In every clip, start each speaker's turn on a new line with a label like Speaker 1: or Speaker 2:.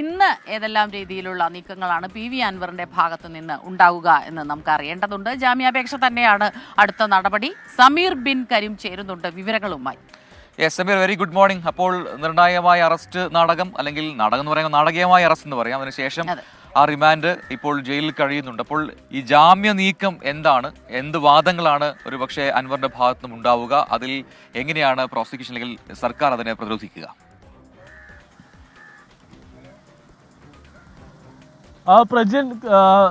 Speaker 1: ഇന്ന് ഏതെല്ലാം രീതിയിലുള്ള നീക്കങ്ങളാണ് പി വി അൻവറിന്റെ ഭാഗത്തു നിന്ന് ഉണ്ടാവുക എന്ന് നമുക്ക് അറിയേണ്ടതുണ്ട്. ജാമ്യാപേക്ഷ തന്നെയാണ് അടുത്ത നടപടി. സമീർ ബിൻ കരീം ചേരുന്നുണ്ട് വിവരങ്ങളുമായി.
Speaker 2: Yes Sameer very good morning അപ്പോൾ നിർണായകമായ അറസ്റ്റ് നാടകം അല്ലെങ്കിൽ നാടകം എന്ന് പറയുമ്പോൾ നാടകീയമായ അറസ്റ്റ് എന്ന് പറയാം. അതിനുശേഷം ആ റിമാൻഡ് ഇപ്പോൾ ജയിലിൽ കഴിയുന്നുണ്ട്. അപ്പോൾ ഈ ജാമ്യ നീക്കം എന്താണ്? എന്ത് വാദങ്ങളാണ് ഒരു പക്ഷേ അൻവറിന്റെ ഭാഗത്തുനിന്നും ഉണ്ടാവുക? അതിൽ എങ്ങനെയാണ് പ്രോസിക്യൂഷൻ അല്ലെങ്കിൽ സർക്കാർ അതിനെ പ്രതിരോധിക്കുക?
Speaker 3: Prajin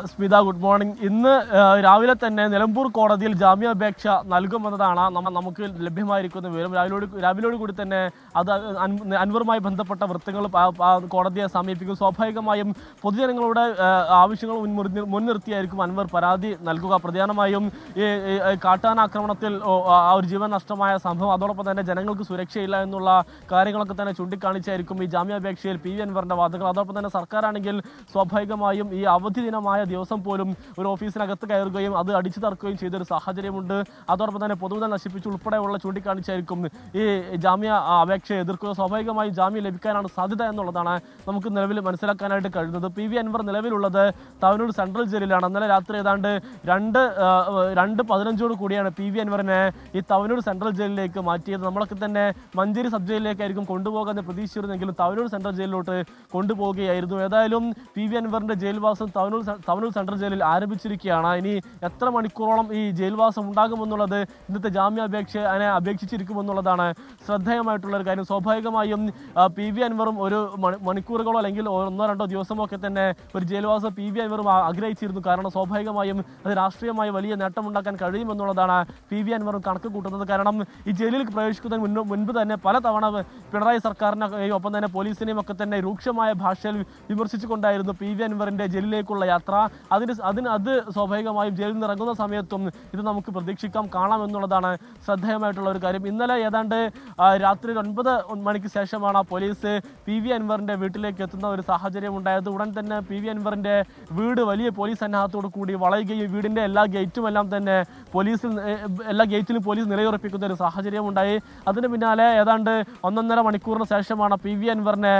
Speaker 3: Smitha good morning. ഇന്ന് രാവിലെ തന്നെ നിലമ്പൂർ കോടതിയിൽ ജാമ്യാപേക്ഷ നൽകുമെന്നതാണ് നമുക്ക് ലഭ്യമായിരിക്കുന്ന വിവരം. രാവിലോട് രാവിലോട് കൂടി തന്നെ അത് അൻ- അൻവറുമായി ബന്ധപ്പെട്ട വൃത്തങ്ങൾ കോടതിയെ സമീപിക്കും. സ്വാഭാവികമായും പൊതുജനങ്ങളുടെ ആവശ്യങ്ങൾ മുൻനിർത്തി മുൻനിർത്തിയായിരിക്കും അൻവർ പരാതി നൽകുക. പ്രധാനമായും ഈ കാട്ടാനാക്രമണത്തിൽ ആ ഒരു ജീവൻ നഷ്ടമായ സംഭവം. അതോടൊപ്പം തന്നെ ജനങ്ങൾക്ക് സുരക്ഷയില്ല എന്നുള്ള കാര്യങ്ങളൊക്കെ തന്നെ ചൂണ്ടിക്കാണിച്ചായിരിക്കും ഈ ജാമ്യാപേക്ഷയിൽ പി വി അൻവറിന്റെ വാദങ്ങൾ. അതോടൊപ്പം തന്നെ സർക്കാരാണെങ്കിൽ സ്വാഭാവികമായും ഈ അവധി ദിനമായ ദിവസം പോലും ഒരു ഓഫീസിനകത്ത് കയറുകയും അത് അടിച്ചു തറക്കുകയും ചെയ്തൊരു സാഹചര്യമുണ്ട്. അതോടൊപ്പം തന്നെ പൊതുമുതൽ നശിപ്പിച്ച് ഉൾപ്പെടെയുള്ള ചൂണ്ടിക്കാണിച്ചായിരിക്കും ഈ ജാമ്യ അപേക്ഷ എതിർക്കുക. സ്വാഭാവികമായി ജാമ്യം ലഭിക്കാനാണ് സാധ്യത എന്നുള്ളതാണ് നമുക്ക് നിലവിൽ മനസ്സിലാക്കാനായിട്ട് കഴിയുന്നത്. പി വി അൻവർ നിലവിലുള്ളത് തവനൂർ സെൻട്രൽ ജയിലിലാണ്. ഇന്നലെ രാത്രി ഏതാണ്ട് രണ്ട് രണ്ട് പതിനഞ്ചോട് കൂടിയാണ് പി വി അൻവറിനെ ഈ തവനൂർ സെൻട്രൽ ജയിലിലേക്ക് മാറ്റിയത്. നമ്മളൊക്കെ തന്നെ മഞ്ചേരി സബ് ജയിലിലേക്കായിരിക്കും കൊണ്ടുപോകാൻ പ്രതീക്ഷിച്ചിരുന്നെങ്കിലും തവനൂർ സെൻട്രൽ ജയിലിലോട്ട് കൊണ്ടുപോവുകയായിരുന്നു. ഏതായാലും പി വി അൻവറിന്റെ ജയിൽവാസം തവനൂർ തവനൂർ സെൻട്രൽ ജയിലിൽ ആരംഭിച്ചിരിക്കുകയാണ്. ഇനി എത്ര മണിക്കൂറോളം ഈ ജയിൽവാസം ഉണ്ടാകുമെന്നുള്ളത് ഇന്നത്തെ ജാമ്യാപേക്ഷ അതിനെ അപേക്ഷിച്ചിരിക്കുമെന്നുള്ളതാണ് ശ്രദ്ധേയമായിട്ടുള്ള ഒരു കാര്യം. സ്വാഭാവികമായും പി വി അൻവറും ഒരു മണിക്കൂറുകളോ അല്ലെങ്കിൽ ഒന്നോ രണ്ടോ ദിവസമോ ഒക്കെ തന്നെ ഒരു ജയിൽവാസം പി വി അൻവറും ആഗ്രഹിച്ചിരുന്നു. കാരണം സ്വാഭാവികമായും അത് രാഷ്ട്രീയമായി വലിയ നേട്ടമുണ്ടാക്കാൻ കഴിയുമെന്നുള്ളതാണ് പി വി അൻവറും കണക്ക് കൂട്ടുന്നത്. കാരണം ഈ ജയിലിൽ പ്രവേശിക്കുന്നതിന് മുൻപ് തന്നെ പലതവണ പിണറായി സർക്കാരിനെയും ഒപ്പം തന്നെ പോലീസിനെയും ഒക്കെ തന്നെ രൂക്ഷമായ ഭാഷയിൽ വിമർശിച്ചുകൊണ്ടായിരുന്നു പി വി അൻവറിന്റെ ജയിലിലേക്കുള്ള യാത്ര. അതിന് അതിന് അത് സ്വാഭാവികമായും ജയിലിൽ നിന്ന് ഇറങ്ങുന്ന സമയത്തും ഇത് നമുക്ക് പ്രതീക്ഷിക്കാം കാണാം എന്നുള്ളതാണ് ശ്രദ്ധേയമായിട്ടുള്ള ഒരു കാര്യം. ഇന്നലെ ഏതാണ്ട് രാത്രി ഒൻപത് മണിക്ക് ശേഷമാണ് പോലീസ് പി വി അൻവറിന്റെ വീട്ടിലേക്ക് എത്തുന്ന ഒരു സാഹചര്യം ഉണ്ടായത്. ഉടൻ തന്നെ പി വി അൻവറിന്റെ വീട് വലിയ പോലീസ് സന്നാഹത്തോടു കൂടി വളയുകയും വീടിന്റെ എല്ലാ ഗേറ്റും എല്ലാം തന്നെ പോലീസിൽ എല്ലാ ഗേറ്റിലും പോലീസ് നിലയുറപ്പിക്കുന്ന ഒരു സാഹചര്യം ഉണ്ടായി. അതിന് പിന്നാലെ ഏതാണ്ട് ഒന്നൊന്നര മണിക്കൂറിന് ശേഷമാണ് പി വി അൻവറിനെ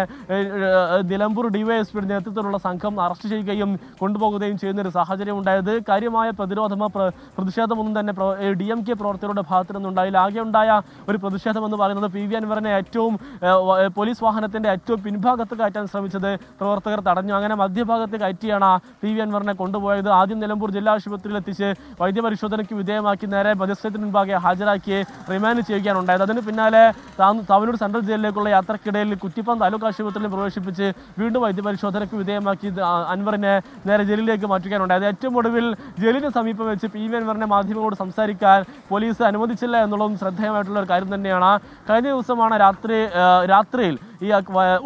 Speaker 3: നിലമ്പൂർ ഡിവൈഎസ്പിയുടെ നേതൃത്വത്തിലുള്ള സംഘം അറസ്റ്റ് ചെയ്യുകയും കൊണ്ടുപോകുകയും ചെയ്യുന്ന ഒരു സാഹചര്യം ഉണ്ടായത് കാര്യമായ പ്രതിരോധമോ പ്രതിഷേധമൊന്നും തന്നെ ഡി എം കെ പ്രവർത്തകരുടെ ഭാഗത്തു നിന്നുണ്ടായില്ല ആകെ ഉണ്ടായ ഒരു പ്രതിഷേധം എന്ന് പറയുന്നത് പി വി അൻവറിനെ ഏറ്റവും പോലീസ് വാഹനത്തിന്റെ ഏറ്റവും പിൻഭാഗത്ത് കയറ്റാൻ ശ്രമിച്ചത് പ്രവർത്തകർ തടഞ്ഞു. അങ്ങനെ മധ്യഭാഗത്ത് കയറ്റിയാണ് പി വി അൻവറിനെ കൊണ്ടുപോയത്. ആദ്യം നിലമ്പൂർ ജില്ലാ ആശുപത്രിയിൽ എത്തിച്ച് വൈദ്യപരിശോധനയ്ക്ക് വിധേയമാക്കി നേരെ മജിസ്ട്രേറ്റിന് മുൻപാകെ ഹാജരാക്കി റിമാൻഡ് ചെയ്യുകയാണ് ഉണ്ടായത് അതിന് പിന്നാലെ തവനൂർ സെൻട്രൽ ജയിലിലേക്കുള്ള യാത്രക്കിടയിൽ കുറ്റിപ്പം താലൂക്ക് ആശുപത്രിയിൽ പ്രവേശിപ്പിച്ച് വീണ്ടും വൈദ്യപരിശോധനയ്ക്ക് വിധേയമാക്കി അൻവറിനെ നേരെ ജയിലിലേക്ക് മാറ്റുകയാണ് അത് ഏറ്റവും ഒടുവിൽ ജയിലിന് സമീപം വെച്ച് പി വി അൻവറിനെ മാധ്യമങ്ങളോട് സംസാരിക്കാൻ പോലീസ് അനുവദിച്ചില്ല എന്നുള്ളതും ശ്രദ്ധേയമായിട്ടുള്ള ഒരു കാര്യം തന്നെയാണ്. കഴിഞ്ഞ ദിവസമാണ് രാത്രി രാത്രിയിൽ ഈ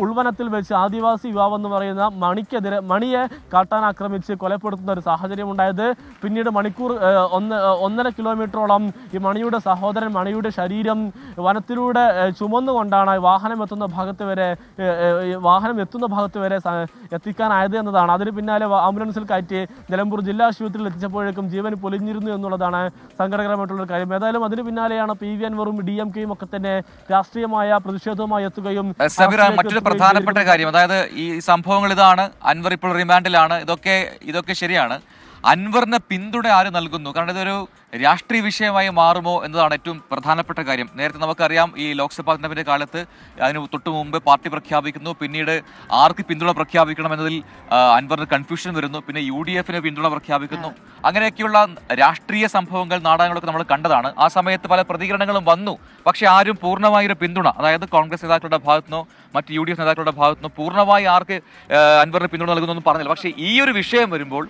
Speaker 3: ഉൾവനത്തിൽ വെച്ച് ആദിവാസി യുവാവ് എന്ന് പറയുന്ന മണിക്കെതിരെ മണിയെ കാട്ടാൻ ആക്രമിച്ച് കൊലപ്പെടുത്തുന്ന ഒരു സാഹചര്യം ഉണ്ടായത് പിന്നീട് മണിക്കൂർ ഒന്ന് ഒന്നര കിലോമീറ്ററോളം ഈ മണിയുടെ സഹോദരൻ മണിയുടെ ശരീരം വനത്തിലൂടെ ചുമന്നുകൊണ്ടാണ് വാഹനം എത്തുന്ന ഭാഗത്ത് വരെ വാഹനം എത്തുന്ന ഭാഗത്ത് വരെ എത്തിക്കാനായത് എന്നതാണ് അതിന് പിന്നാലെ ആംബുലൻസിൽ കയറ്റി നിലമ്പൂർ ജില്ലാ ആശുപത്രിയിൽ എത്തിച്ചപ്പോഴേക്കും ജീവൻ പൊലിഞ്ഞിരുന്നു എന്നുള്ളതാണ് സങ്കടകരമായിട്ടുള്ളൊരു കാര്യം. ഏതായാലും അതിന് പിന്നാലെയാണ് പി വി അൻവറും ഡി എം കെയും ഒക്കെ തന്നെ രാഷ്ട്രീയമായ പ്രതിഷേധവുമായി എത്തുകയും
Speaker 2: മറ്റൊരു പ്രധാനപ്പെട്ട കാര്യം അതായത് ഈ സംഭവങ്ങൾ ഇതാണ് അൻവർ ഇപ്പോൾ റിമാൻഡിലാണ് ഇതൊക്കെ ഇതൊക്കെ ശരിയാണ്. അൻവറിന് പിന്തുണ ആര് നൽകുന്നു? കാരണം ഇതൊരു രാഷ്ട്രീയ വിഷയമായി മാറുമോ എന്നതാണ് ഏറ്റവും പ്രധാനപ്പെട്ട കാര്യം. നേരത്തെ നമുക്കറിയാം ഈ ലോക്സഭാ തെരഞ്ഞെടുപ്പിന്റെ കാലത്ത് അതിന് തൊട്ട് മുമ്പ് പാർട്ടി പ്രഖ്യാപിക്കുന്നു. പിന്നീട് ആർക്ക് പിന്തുണ പ്രഖ്യാപിക്കണം എന്നതിൽ അൻവറിന് കൺഫ്യൂഷൻ വരുന്നു. പിന്നെ യു ഡി എഫിന് പിന്തുണ പ്രഖ്യാപിക്കുന്നു. അങ്ങനെയൊക്കെയുള്ള രാഷ്ട്രീയ സംഭവങ്ങൾ നാടകങ്ങളൊക്കെ നമ്മൾ കണ്ടതാണ്. ആ സമയത്ത് പല പ്രതികരണങ്ങളും വന്നു. പക്ഷേ ആരും പൂർണമായ ഒരു പിന്തുണ അതായത് കോൺഗ്രസ് നേതാക്കളുടെ ഭാഗത്തുനിന്നോ മറ്റ് യു ഡി എഫ് നേതാക്കളുടെ ഭാഗത്തുനിന്നോ പൂർണമായി ആർക്ക് അൻവറിന് പിന്തുണ നൽകുന്നു പറഞ്ഞില്ല. പക്ഷേ ഈ ഒരു വിഷയം വരുമ്പോൾ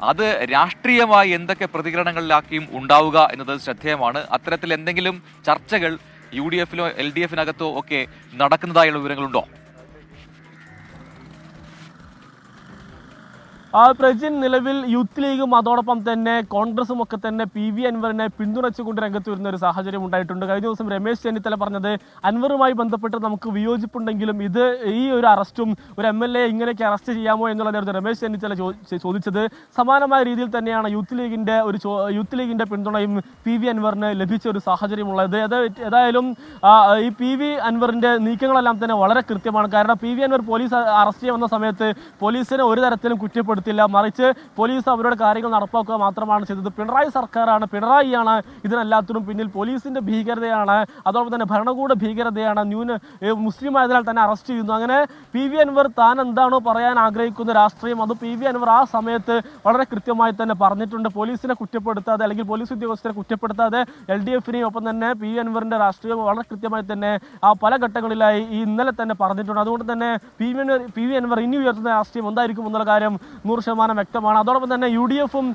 Speaker 2: അത് രാഷ്ട്രീയമായി എന്തൊക്കെ പ്രതികരണങ്ങളിലാക്കിയും ഉണ്ടാവുക എന്നത് ശ്രദ്ധേയമാണ്. അത്തരത്തിൽ എന്തെങ്കിലും ചർച്ചകൾ യു ഡി എഫിലോ എൽ ഡി എഫിനകത്തോ ഒക്കെ നടക്കുന്നതായുള്ള വിവരങ്ങളുണ്ടോ?
Speaker 3: പ്രജിൻ നിലവിൽ യൂത്ത് ലീഗും അതോടൊപ്പം തന്നെ കോൺഗ്രസും ഒക്കെ തന്നെ പി വി അൻവറിനെ പിന്തുണച്ചുകൊണ്ട് രംഗത്ത് വരുന്ന ഒരു സാഹചര്യം ഉണ്ടായിട്ടുണ്ട്. കഴിഞ്ഞ ദിവസം രമേശ് ചെന്നിത്തല പറഞ്ഞത് അൻവറുമായി ബന്ധപ്പെട്ട് നമുക്ക് വിയോജിപ്പുണ്ടെങ്കിലും ഇത് ഈ ഒരു അറസ്റ്റും ഒരു എം എൽ എ ഇങ്ങനെയൊക്കെ അറസ്റ്റ് ചെയ്യാമോ എന്നുള്ളതായിരുന്നു രമേശ് ചെന്നിത്തല ചോദിച്ചത്. സമാനമായ രീതിയിൽ തന്നെയാണ് യൂത്ത് ലീഗിന്റെ ഒരു യൂത്ത് ലീഗിന്റെ പിന്തുണയും പി വി അൻവറിന് ലഭിച്ച ഒരു സാഹചര്യമുള്ളത്. ഏതായാലും ഈ പി വി അൻവറിന്റെ നീക്കങ്ങളെല്ലാം തന്നെ വളരെ കൃത്യമാണ്. കാരണം P V Anvar police arrest ചെയ്യാൻ വന്ന സമയത്ത് പോലീസിനെ ഒരു തരത്തിലും കുറ്റപ്പെടുത്തില്ല മറിച്ച് പോലീസ് അവരുടെ കാര്യങ്ങൾ നടപ്പാക്കുക മാത്രമാണ് ചെയ്തത്. പിണറായി സർക്കാരാണ്. പിണറായിയാണ് ഇതിനെല്ലാത്തിനും പിന്നിൽ. പോലീസിന്റെ ഭീകരതയാണ്. അതോടൊപ്പം തന്നെ ഭരണകൂട ഭീകരതയാണ്. ന്യൂന മുസ്ലിം ആയതിനാൽ തന്നെ അറസ്റ്റ് ചെയ്യുന്നു. അങ്ങനെ പി വി അൻവർ താൻ എന്താണോ പറയാൻ ആഗ്രഹിക്കുന്ന രാഷ്ട്രീയം അത് പി വി അൻവർ ആ സമയത്ത് വളരെ കൃത്യമായി തന്നെ പറഞ്ഞിട്ടുണ്ട്. പോലീസിനെ കുറ്റപ്പെടുത്താതെ അല്ലെങ്കിൽ പോലീസ് ഉദ്യോഗസ്ഥരെ കുറ്റപ്പെടുത്താതെ എൽ ഡി എഫിനെയും ഒപ്പം തന്നെ പി വി അൻവറിന്റെ രാഷ്ട്രീയം വളരെ കൃത്യമായി തന്നെ ആ പല ഘട്ടങ്ങളിലായി ഇന്നലെ തന്നെ പറഞ്ഞിട്ടുണ്ട്. അതുകൊണ്ട് തന്നെ P V P V Anvar ഇനി ഉയർത്തുന്ന രാഷ്ട്രീയം എന്തായിരിക്കും എന്നുള്ള കാര്യം നൂറ് ശതമാനം വ്യക്തമാണ്. അതോടൊപ്പം തന്നെ യു ഡി എഫും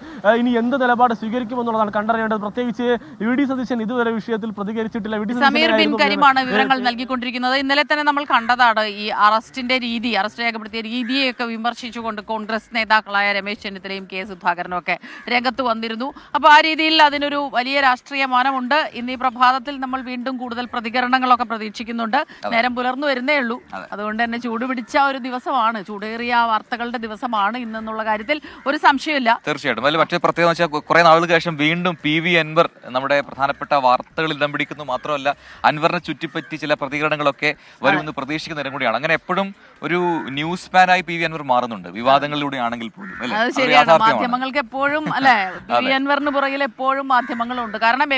Speaker 3: ഇനി എന്ത് നിലപാട് സ്വീകരിക്കുമെന്നുള്ളതാണ് കണ്ടറിയേണ്ടത്. പ്രത്യേകിച്ച് യു ഡി സതീശൻ ഇതുവരെ വിഷയത്തിൽ പ്രതികരിച്ചിട്ടില്ല.
Speaker 1: സമീർ ബിൻ കരിമാണ് വിവരങ്ങൾ നൽകിക്കൊണ്ടിരിക്കുന്നത്. ഇന്നലെ തന്നെ നമ്മൾ കണ്ടതാണ് ഈ അറസ്റ്റിന്റെ രീതി അറസ്റ്റ് രേഖപ്പെടുത്തിയ രീതിയൊക്കെ വിമർശിച്ചുകൊണ്ട് കോൺഗ്രസ് നേതാക്കളായ രമേശ് ചെന്നിത്തലയും കെ സുധാകരനും ഒക്കെ രംഗത്ത് വന്നിരുന്നു. അപ്പോൾ ആ രീതിയിൽ അതിനൊരു വലിയ രാഷ്ട്രീയ മാനമുണ്ട്. ഇന്ന് ഈ പ്രഭാതത്തിൽ നമ്മൾ വീണ്ടും കൂടുതൽ പ്രതികരണങ്ങളൊക്കെ പ്രതീക്ഷിക്കുന്നുണ്ട്. നേരം പുലർന്നു വരുന്നേ ഉള്ളൂ. അതുകൊണ്ട് തന്നെ ചൂടുപിടിച്ച ഒരു ദിവസമാണ്. ചൂടേറിയ വാർത്തകളുടെ ദിവസമാണ് ഇന്നെന്നുള്ള കാര്യത്തിൽ ഒരു സംശയമില്ല
Speaker 2: തീർച്ചയായിട്ടും. അതിൽ മറ്റൊരു പ്രത്യേകത വെച്ചാൽ കുറെ നാളുകൾക്ക് ശേഷം വീണ്ടും പി വി അൻവർ നമ്മുടെ പ്രധാനപ്പെട്ട വാർത്തകളിൽ ഇടം പിടിക്കുന്നു. മാത്രമല്ല അൻവറിനെ ചുറ്റിപ്പറ്റി ചില പ്രതികരണങ്ങളൊക്കെ വരുമെന്ന് പ്രതീക്ഷിക്കുന്ന നേരം കൂടിയാണ്. അങ്ങനെ എപ്പോഴും ഒരു ന്യൂസ് പാനായി പി വി അൻവർ മാറുന്നുണ്ട്. വിവാദങ്ങളിലൂടെ ആണെങ്കിൽ പോലും
Speaker 1: ശരിയാണ്. മാധ്യമങ്ങൾക്ക് എപ്പോഴും അല്ലെ? പി അൻവറിന് പുറകിൽ എപ്പോഴും മാധ്യമങ്ങളുണ്ട്. കാരണം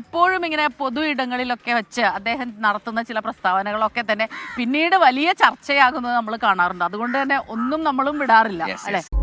Speaker 1: എപ്പോഴും ഇങ്ങനെ പൊതു ഇടങ്ങളിലൊക്കെ വെച്ച് അദ്ദേഹം നടത്തുന്ന ചില പ്രസ്താവനകളൊക്കെ തന്നെ പിന്നീട് വലിയ ചർച്ചയാകുന്നത് നമ്മൾ കാണാറുണ്ട്. അതുകൊണ്ട് തന്നെ ഒന്നും നമ്മളും വിടാറില്ല. അല്ലെ
Speaker 2: yes.